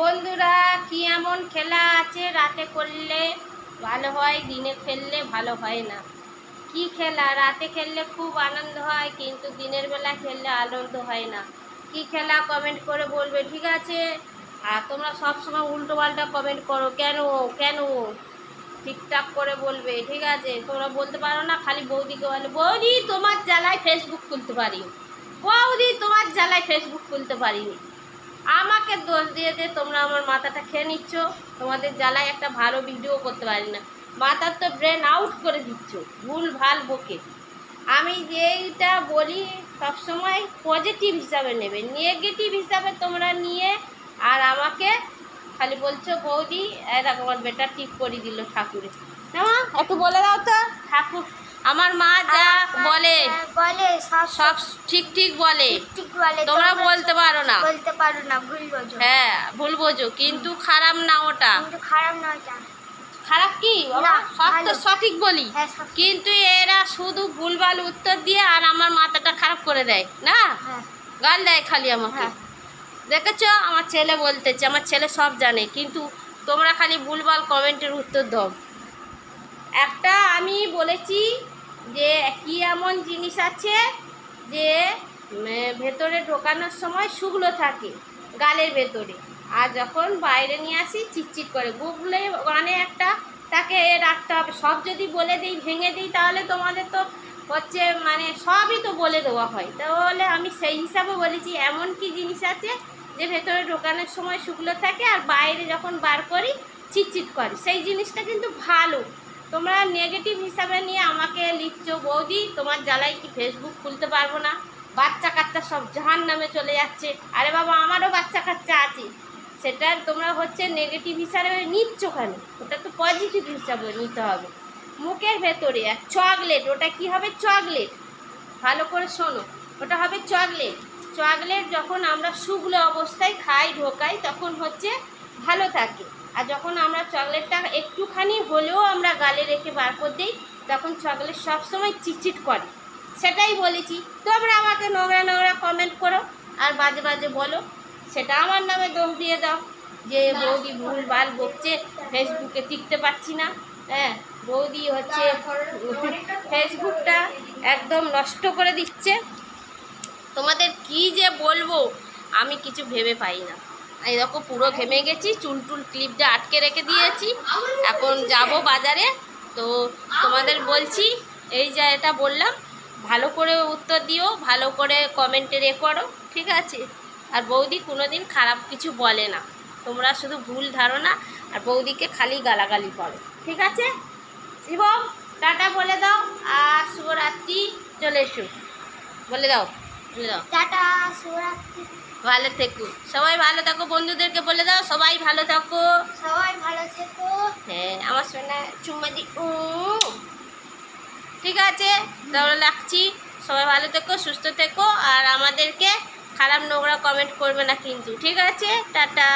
বন্ধুরা, কি এমন খেলা আছে? রাতে করলে ভালো হয়, দিনে খেললে ভালো হয় না। কি খেলা? রাতে খেললে খুব আনন্দ হয়, কিন্তু দিনের বেলা খেললে আনন্দ হয় না। কি খেলা? কমেন্ট করে বলবে, ঠিক আছে? আর তোমরা সব সময় উল্টো পাল্টা কমেন্ট করো। কেন? কেন? ঠিকঠাক করে বলবে, ঠিক আছে? তোমরা বলতে পারো না, খালি বৌদিকে বলে, বৌদি, তোমার জ্বালায় ফেসবুক খুলতে পারি বৌদি, তোমার জ্বালায় ফেসবুক খুলতে পারিনি। আমাকে দোষ দিয়ে দিয়ে তোমরা আমার মাথাটা খেয়ে নিচ্ছ। তোমাদের জ্বালায় একটা ভালো ভিডিও করতে পারি না। মাথার তো ব্রেন আউট করে দিচ্ছ, ভুল ভালো বকে। আমি যেইটা বলি, সবসময় পজিটিভ হিসাবে নেবে। নেগেটিভ হিসাবে তোমরা নিয়ে আর আমাকে খালি বলছো, বৌদি এরকম আমার বেটা ঠিক করে দিল ঠাকুরে। না একটু বলে দাও তো। ঠাকুর আমার মা যা বলে বলে সব ঠিক ঠিক বলে। তোমরা বলতে পারো না। বলতে পারো না ভুল বোঝো। হ্যাঁ ভুল বোঝো কিন্তু খারাপ না ওটা। কিন্তু খারাপ না তা খারাপ কি? সব তো সঠিক বলি। হ্যাঁ কিন্তু এরা শুধু ভুলভাল উত্তর দিয়ে আর আমার মাথাটা খারাপ করে দেয় না? হ্যাঁ। গাল দেয় খালি আমাকে। হ্যাঁ। দেখেছ? আমার ছেলে বলতেছে আমার ছেলে সব জানে কিন্তু তোমরা খালি ভুলভাল কমেন্টের উত্তর দাও। একটা আমি বলেছি যে কি এমন জিনিস আছে যে ভেতরে ঢোকানোর সময় শুকনো থাকে, গালের ভেতরে। আর যখন বাইরে নিয়ে আসি চিটচিট করে। গুগলে মানে একটা তাকে রাখতে হবে। সব যদি বলে দিই, ভেঙে দিই, তাহলে তোমাদের তো হচ্ছে মানে সবই তো বলে দেওয়া হয়। তাহলে আমি সেই হিসাবে বলেছি, এমন কি জিনিস আছে যে, ভেতরে ঢোকানোর সময় শুকনো থাকে আর বাইরে যখন বার করি চিটচিট করে। সেই জিনিসটা কিন্তু ভালো। তোমরা নেগেটিভ হিসাবে নিয়ে আমাকে লিখছো, বৌদি, তোমার জ্বালাই কি ফেসবুক খুলতে পারব না? বাচ্চা কাচ্চা সব জাহান নামে চলে যাচ্ছে। আরে বাবা, আমারও বাচ্চা কাচ্চা আছে। সেটা তোমরা হচ্ছে নেগেটিভ হিসাবে নিচ্ছ কেন? ওটা তো পজিটিভ হিসাবে নিতে হবে। মুখের ভেতরে আর চকলেট ওটা কি হবে চকলেট ভালো করে শোনো, ওটা হবে চকলেট চকলেট যখন আমরা শুকনো অবস্থায় খাই, ঢোকাই, তখন হচ্ছে ভালো থাকে। আর যখন আমরা চকলেটটা একটুখানি হলেও আমরা গালে রেখে বার করে দিই, তখন চকলেট সবসময় চিটচিট করে। সেটাই বলেছি। তোমরা আমাকে নোংরা নোংরা কমেন্ট করো আর বাজে বাজে বলো। সেটা আমার নামে দোষ দিয়ে দাও যে বৌদি ভুল ভালো বকছে, ফেসবুকে টিকতে পারছি না। হ্যাঁ বৌদি হচ্ছে ফেসবুকটা একদম নষ্ট করে দিচ্ছে। তোমাদের কি যে বলব, আমি কিছু ভেবে পাই না। এই দেখো পুরো ঘেমে গেছি, চুল টুল ক্লিপটা আটকে রেখে দিয়েছি। এখন যাব বাজারে। তো তোমাদের বলছি, এই যা এটা বললাম, ভালো করে উত্তর দিও, ভালো করে কমেন্টে রে করো ঠিক আছে? আর বৌদি কোনোদিন খারাপ কিছু বলে না। তোমরা শুধু ভুল ধারণা, আর বৌদিকে খালি গালাগালি করো, ঠিক আছে? শিবম, টাটা বলে দাও, আর শুভরাত্রি, চলে এসো। বলে দাও। টাটা ভালো থেকো। সবাই ভালো থাকো বন্ধুদেরকে বলে দাও সবাই ভালো থাকো। সবাই ভালো থেকো। হ্যাঁ আমার সোনা চুম্মা দি উ। ঠিক আছে তাহলে রাখছি। সবাই ভালো থেকো সুস্থ থেকো আর আমাদেরকে খারাপ নোংরা কমেন্ট করবে না কিন্তু। ঠিক আছে টাটা।